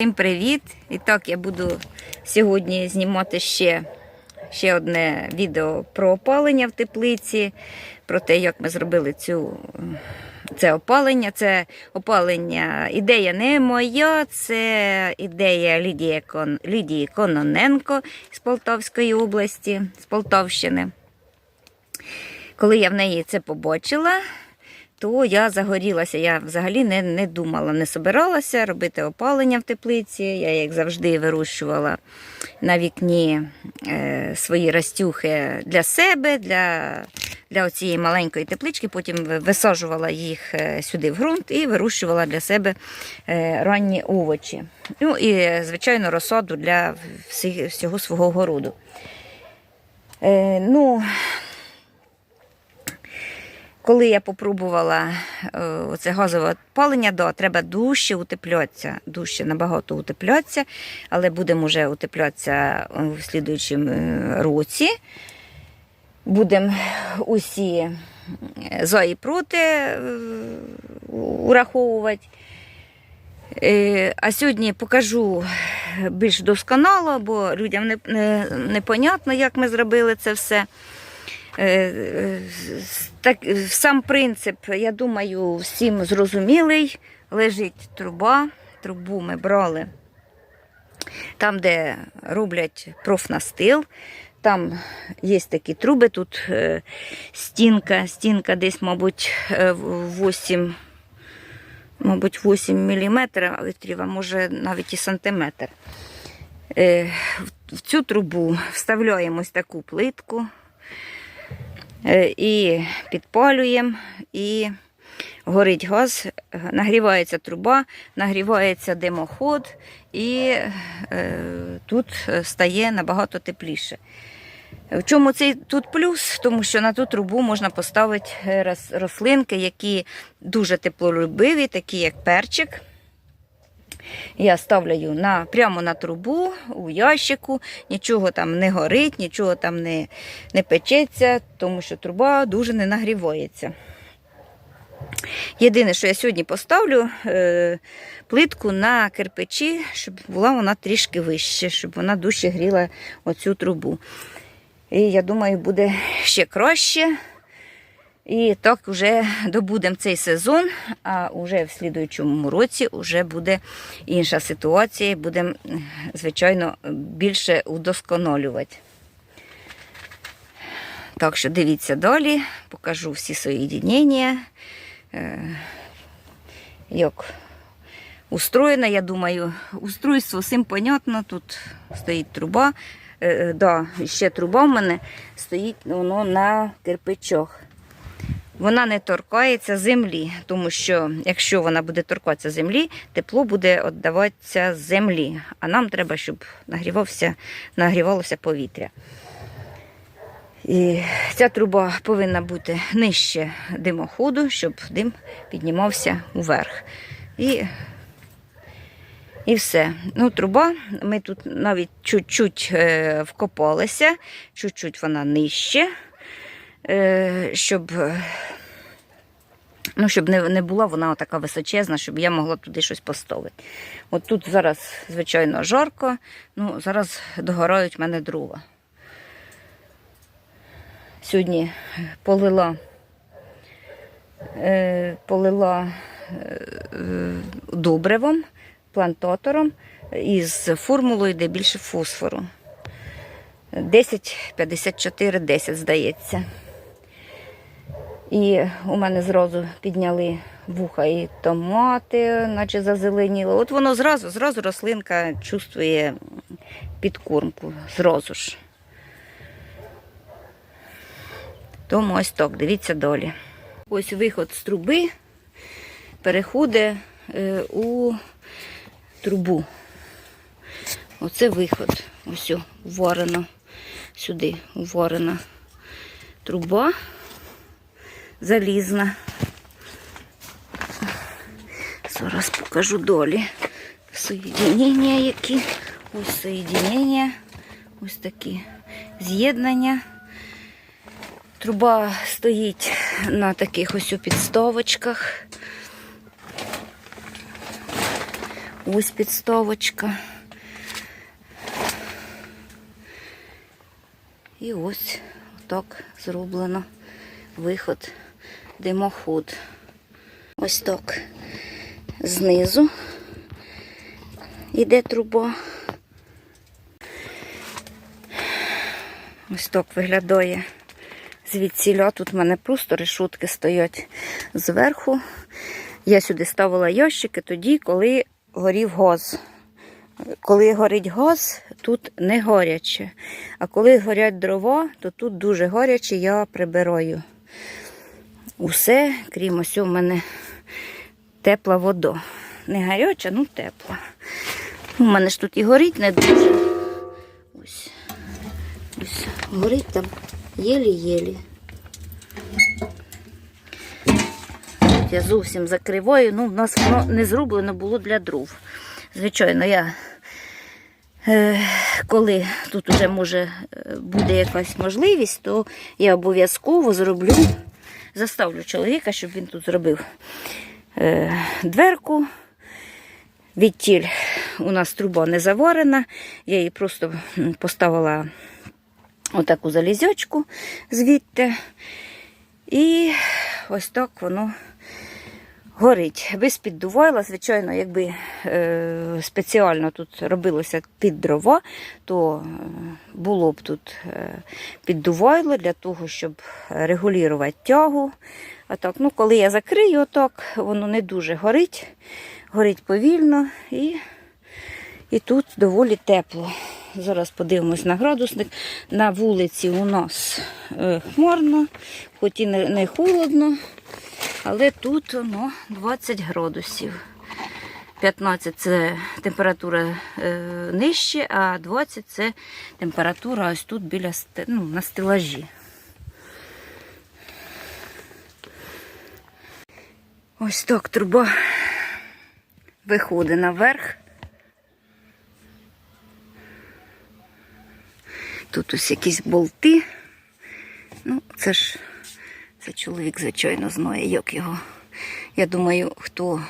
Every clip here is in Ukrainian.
Всім привіт! І так, я буду сьогодні знімати ще, ще одне відео про опалення в теплиці, про те, як ми зробили цю, це опалення. Це опалення, ідея не моя, це ідея Лідії, Кон, Лідії Кононенко з Полтавської області, з Полтавщини. Коли я в неї це побачила, то я загорілася. Я взагалі не, не думала, не собиралася робити опалення в теплиці. Я, як завжди, вирощувала на вікні е, свої растюхи для себе, для, для цієї маленької теплички. Потім висаджувала їх е, сюди в ґрунт і вирощувала для себе е, ранні овочі. Ну і, звичайно, розсаду для всі- всього свого городу. Е, ну, коли я попробувала е, оце газове опалення, да, треба дужче утеплятися, дужче набагато утеплятися, але будемо вже утеплятися у слідуючому е, році. Будемо усі е, за і проти е, ураховувати. Е, А сьогодні покажу більш досконало, бо людям не, не, непонятно, як ми зробили це все. Е, е, Так, сам принцип, я думаю, всім зрозумілий. Лежить труба. Трубу ми брали там, де роблять профнастил. Там є такі труби, тут е, стінка, стінка десь, мабуть, е, 8, мабуть, 8 міліметрів, а може навіть і сантиметр. В- цю трубу вставляємо таку плитку. Е, і підпалюємо, і горить газ, нагрівається труба, нагрівається димоход, і е, тут стає набагато тепліше. В чому цей тут плюс? Тому що на ту трубу можна поставити е, рослинки, які дуже теплолюбиві, такі як перчик. Я ставлю на, прямо на трубу у ящику, нічого там не горить, нічого там не, не печеться, тому що труба дуже не нагрівається. Єдине, що я сьогодні поставлю е, плитку на кирпичі, щоб була вона трішки вище, щоб вона дужче гріла оцю трубу. І я думаю, буде ще краще. І так вже добудемо цей сезон, а вже в слідуючому році вже буде інша ситуація, будемо, звичайно, більше удосконалювати. Так що дивіться далі, покажу всі соєдінення. Е, Як устроєно, я думаю, устройство всім понятно. Тут стоїть труба. Е, е, да, ще труба в мене стоїть воно на кирпичах. Вона не торкається землі, тому що якщо вона буде торкатися землі, тепло буде віддаватися землі. А нам треба, щоб нагрівався, нагрівалося повітря. І ця труба повинна бути нижче димоходу, щоб дим піднімався вверх. І, і все. Ну, труба, ми тут навіть чуть-чуть е, вкопалися, чуть-чуть вона нижче, щоб, е, ну, щоб не, не була вона така височезна, щоб я могла туди щось поставити. От тут зараз, звичайно, жарко, ну, зараз догорають в мене дрова. Сьогодні полила, е, полила е, добривом, плантатором із формулою, де більше фосфору. 10-54-10, здається. І у мене зразу підняли вуха і томати, наче зазеленіло. От воно зразу, зразу рослинка чувствує підкормку, зразу ж. Тому ось так, дивіться далі. Ось виход з труби переходить е, у трубу. Оце виход. Ось о, вварено сюди, вварена труба залізна. Зараз покажу долі. Соєдінення які. Ось соєдінення. Ось такі з'єднання. Труба стоїть на таких ось у підставочках. Ось підставочка. І ось так зроблено виход, димоход. Ось так знизу йде труба. Ось так виглядає звідсіля. Тут в мене просто решутки стоять зверху. Я сюди ставила ящики тоді, коли горів газ. Коли горить газ, тут не горяче. А коли горять дрова, то тут дуже горяче, я прибираю. Усе, крім ось у мене тепла вода. Не гаряча, ну тепла. У мене ж тут і горить не дуже. Ось. Ось горить там єлі-єлі. Я зовсім закриваю. Ну, в нас воно не зроблено було для дров. Звичайно, я е, коли тут вже може е, буде якась можливість, то я обов'язково зроблю, заставлю чоловіка, щоб він тут зробив е, дверку. Відтіль у нас труба не заварена, я її просто поставила отаку залізячку звідти. І ось так воно горить. Без піддувайла, звичайно, якби е, спеціально тут робилося під дрова, то е, було б тут е, піддувайло для того, щоб регулювати тягу. А так, ну, коли я закрию, отак, воно не дуже горить, горить повільно і, і тут доволі тепло. Зараз подивимось на градусник. На вулиці у нас хмарно, хоч і не холодно, але тут ну, 20 градусів. 15 це температура е, нижче, а 20 це температура ось тут біля ну, на стелажі. Ось так труба виходить наверх. Тут ось якісь болти. Ну, це ж це чоловік, звичайно, знає, як його. Я думаю, хто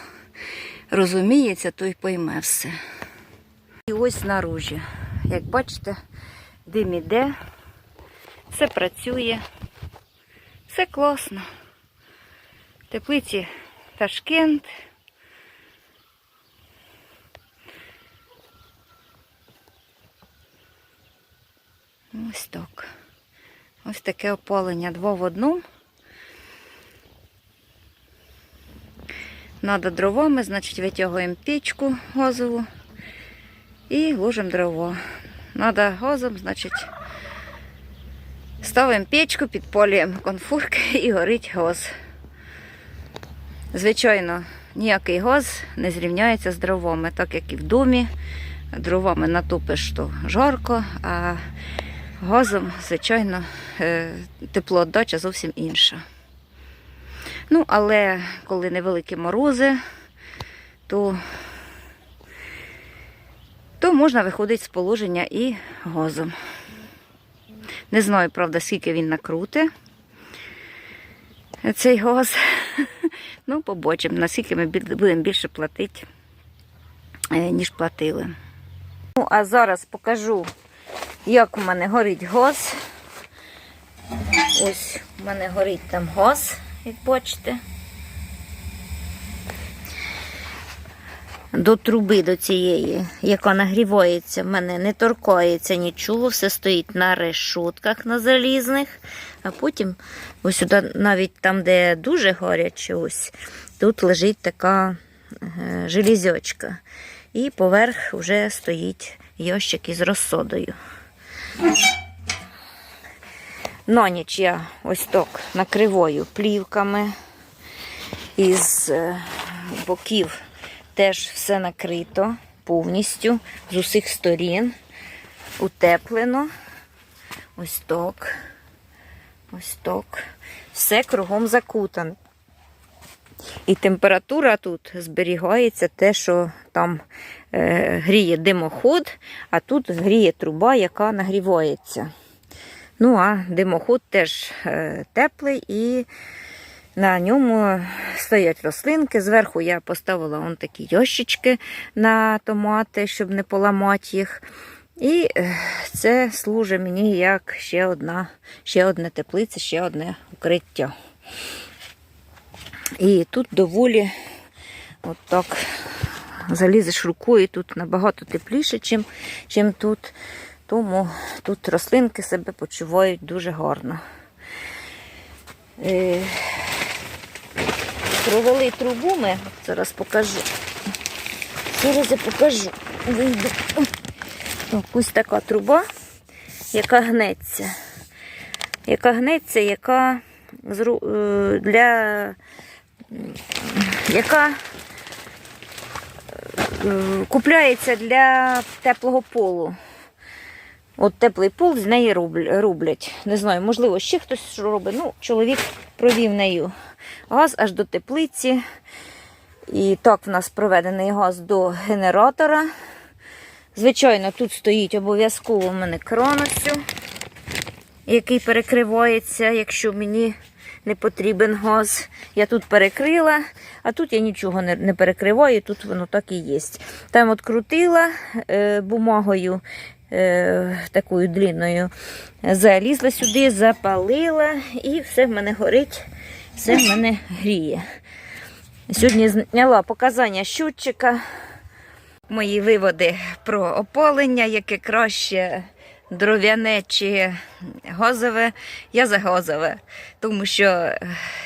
розуміється, той пойме все. І ось снаружі. Як бачите, дим іде, все працює, все класно. Теплиці Ташкент. Ось так. Ось таке опалення два в одному. Надо дровами, значить витягуємо печку газову і ложимо дрова. Надо газом, значить, ставимо печку, підпалюємо конфорки і горить газ. Звичайно, ніякий газ не зрівняється з дровами, так як і в домі. Дровами натопиш, то жарко, а газом, звичайно, е, теплоотдача зовсім інша. Ну, але коли невеликі морози, то, то можна виходити з положення і газом. Не знаю, правда, скільки він накруте. Цей газ. Ну, побачимо, наскільки ми будемо більше платити, е, ніж платили. Ну, а зараз покажу, як у мене горить газ. Ось у мене горить там газ, як бачите. До труби до цієї, яка нагрівається, в мене не торкається нічого, все стоїть на решотках на залізних, а потім ось сюди, навіть там, де дуже гаряче, ось тут лежить така е, железячка. І поверх вже стоїть ящик із розсодою. На ніч я ось так накриваю плівками. Із е, боків теж все накрито повністю з усіх сторін. Утеплено. Ось так. Ось так. Все кругом закутано. І температура тут зберігається те, що там е, гріє димоход, а тут гріє труба, яка нагрівається. Ну, а димоход теж е, теплий і На ньому стоять рослинки. Зверху я поставила вон такі ящички на томати, щоб не поламати їх. І е, це служить мені як ще одна, ще одне теплиця, ще одне укриття. І тут доволі от так залізеш рукою, тут набагато тепліше, чим, чим тут. Тому тут рослинки себе почувають дуже гарно. Е, провели трубу ми, зараз покажу. Зараз я покажу. Вийду. Ось така труба, яка гнеться. Яка гнеться, яка е, для яка е, купляється для теплого полу. От теплий пол з неї рублять. Не знаю, можливо, ще хтось що робить. Ну, чоловік провів нею газ аж до теплиці. І так в нас проведений газ до генератора. Звичайно, тут стоїть обов'язково в мене кроносю, який перекривається, якщо мені не потрібен газ. Я тут перекрила, а тут я нічого не перекриваю, тут воно так і є. Там от крутила е, бумагою е, такою длинною, залізла сюди, запалила і все в мене горить, все в мене гріє. Сьогодні зняла показання щутчика, мої виводи про опалення, яке краще дров'яне чи газове. Я за газове, тому що е,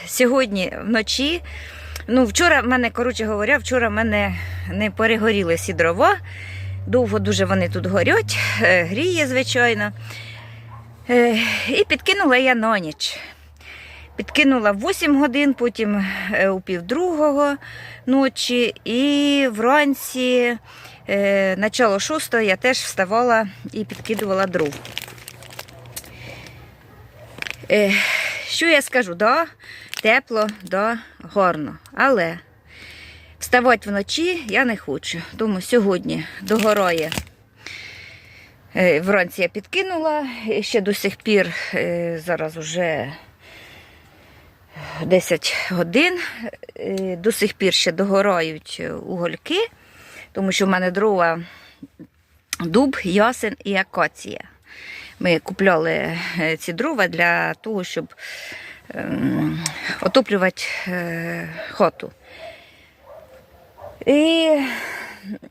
сьогодні вночі, ну вчора в мене, коротше говоря, вчора в мене не перегоріли всі дрова. Довго дуже вони тут горять, е, гріє, звичайно. Е, І підкинула я на ніч. Підкинула в 8 годин, потім е, у півдругого ночі, і вранці, начало 6 я теж вставала і підкидувала дров. Що я скажу? Да, тепло, да, гарно. Але вставати вночі я не хочу. Тому сьогодні догорає. Е, Вранці я підкинула, ще до сих пір, е, зараз вже 10 годин, е, до сих пір ще догорають угольки, тому що в мене дрова дуб, ясен і акація. Ми купляли ці дрова для того, щоб ем, отоплювати хату. І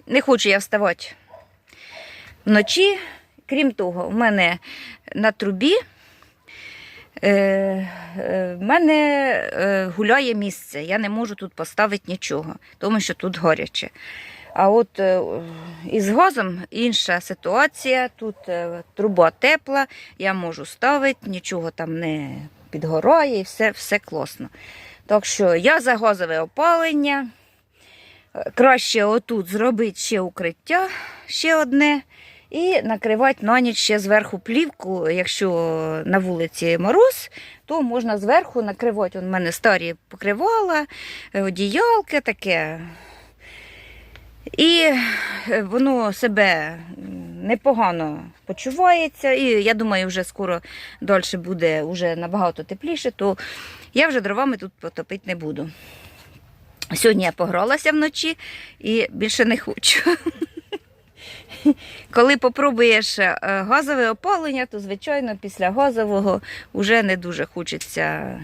не хочу я вставати вночі. Крім того, в мене на трубі е, е, в мене е, гуляє місце. Я не можу тут поставити нічого, тому що тут горяче. А от із газом інша ситуація. Тут труба тепла, я можу ставити, нічого там не підгорає і все, все класно. Так що я за газове опалення. Краще отут зробити ще укриття, ще одне, і накривати на ніч ще зверху плівку. Якщо на вулиці мороз, то можна зверху накривати. У мене старі покривала, одіялки таке. І е, воно себе непогано почувається. І я думаю, вже скоро далі буде вже набагато тепліше, то я вже дровами тут потопити не буду. Сьогодні я погралася вночі і більше не хочу. Коли попробуєш е, газове опалення, то, звичайно, після газового вже не дуже хочеться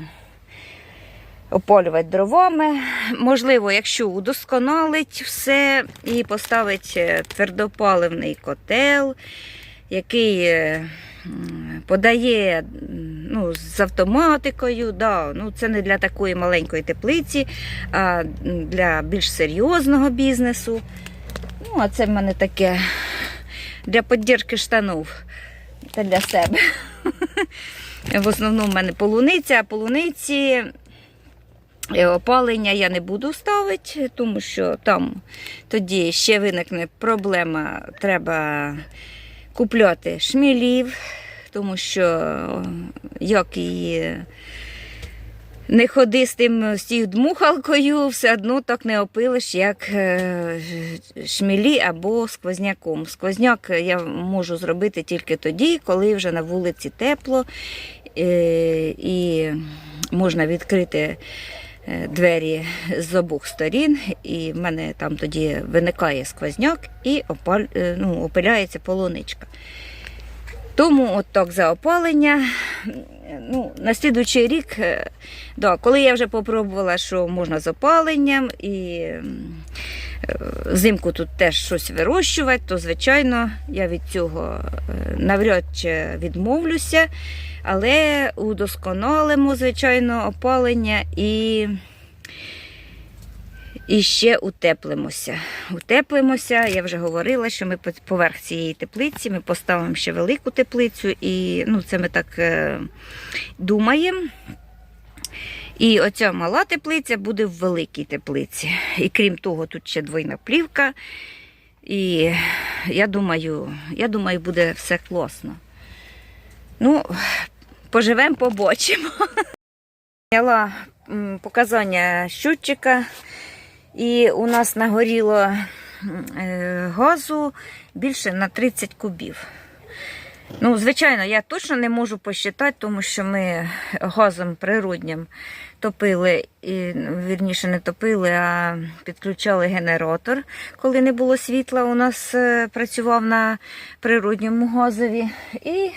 опалювати дровами. Можливо, якщо удосконалить все і поставить е, твердопаливний котел, який е, подає ну, з автоматикою. Да, ну, це не для такої маленької теплиці, а для більш серйозного бізнесу. Ну, а це в мене таке для підтримки штанів та для себе. В основному в мене полуниця, а полуниці е, опалення я не буду ставити, тому що там тоді ще виникне проблема, треба купляти шмілів, тому що як її не ходи з тим з тією дмухалкою, все одно так не опилиш, як е, шмілі або сквозняком. Сквозняк я можу зробити тільки тоді, коли вже на вулиці тепло е, і можна відкрити е, двері з обох сторін, і в мене там тоді виникає сквозняк і опаль, ну, опиляється полуничка. Тому от так за опалення. Ну, на слідуючий рік, е, да, коли я вже попробувала, що можна з опаленням і е, взимку тут теж щось вирощувати, то звичайно я від цього е, навряд чи відмовлюся, але удосконалимо, звичайно, опалення і. І ще утеплимося. Утеплимося. Я вже говорила, що ми поверх цієї теплиці ми поставимо ще велику теплицю, і ну, це ми так е, думаємо. І оця мала теплиця буде в великій теплиці. І крім того, тут ще двойна плівка. І я думаю, я думаю, буде все класно. Ну, поживемо, побачимо. Показання щутчика. І у нас нагоріло е, газу більше на 30 кубів. Ну, звичайно, я точно не можу посчитати, тому що ми газом природнім топили, і, вірніше не топили, а підключали генератор, коли не було світла. У нас е, працював на природньому газові. І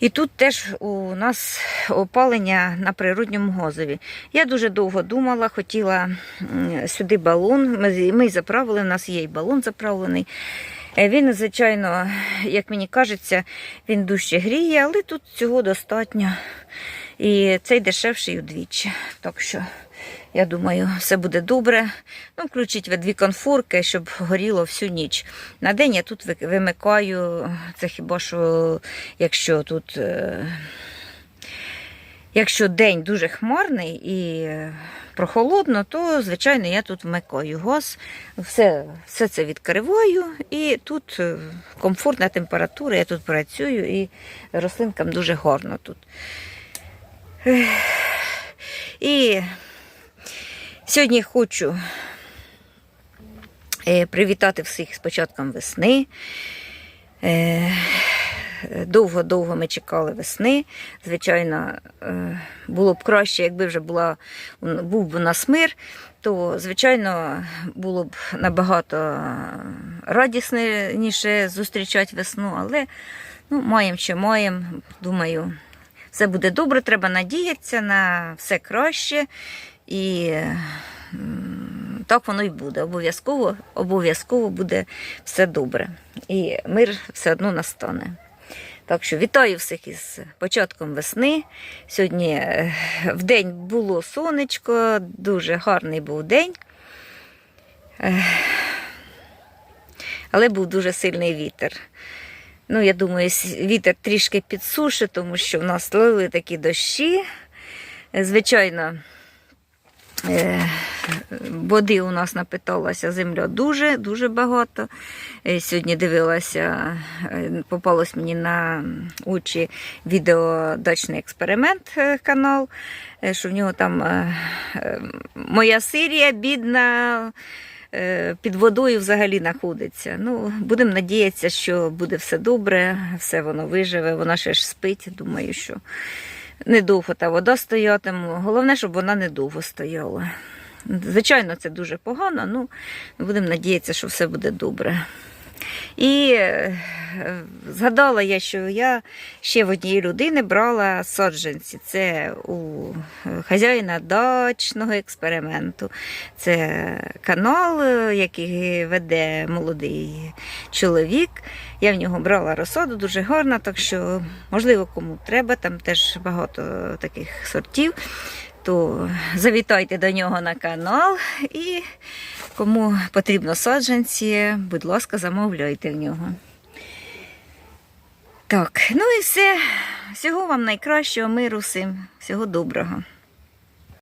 і тут теж у нас опалення на природньому газові. Я дуже довго думала, хотіла сюди балон. Ми, заправили, у нас є і балон заправлений. Е, Він, звичайно, як мені кажеться, він дужче гріє, але тут цього достатньо. І цей дешевший удвічі. Так що, я думаю, все буде добре. Ну, включіть дві конфорки, щоб горіло всю ніч. На день я тут вимикаю. Це хіба що, якщо тут. е, Якщо день дуже хмарний і е, прохолодно, то, звичайно, я тут вмикаю газ, все, все це відкриваю, і тут е, комфортна температура, я тут працюю, і рослинкам дуже гарно тут. І сьогодні хочу е, привітати всіх з початком весни. Е, Довго-довго ми чекали весни. Звичайно, е, було б краще, якби вже була, був би у нас мир, то, звичайно, було б набагато радісніше зустрічати весну, але ну, маємо що маємо. Думаю, все буде добре, треба надіятися на все краще. І так воно і буде. Обов'язково, обов'язково буде все добре. І мир все одно настане. Так що вітаю всіх із початком весни. Сьогодні е, в день було сонечко, дуже гарний був день. Але був дуже сильний вітер. Ну, я думаю, вітер трішки підсушить, тому що в нас лили такі дощі. Е, Звичайно, е, води у нас напиталася земля дуже, дуже багато. Е, Сьогодні дивилася, е, попалось мені на очі відео Дачний експеримент е, канал, е, що в нього там е, е, моя Сирія бідна. е, Під водою взагалі знаходиться. Ну, будемо надіятися, що буде все добре, все воно виживе, вона ще ж спить. Думаю, що недовго та вода стоятиме. Головне, щоб вона недовго стояла. Звичайно, це дуже погано, ну будемо надіятися, що все буде добре. І е, згадала я, що я ще в однієї людини брала саджанці. Це у е, хазяїна дачного експерименту. Це канал, е, який веде молодий чоловік. Я в нього брала розсаду, дуже гарна, так що, можливо, кому треба, там теж багато таких сортів. То завітайте до нього на канал і кому потрібно саджанці, будь ласка, замовляйте в нього. Так, ну і все. Всього вам найкращого, миру всім, всього доброго.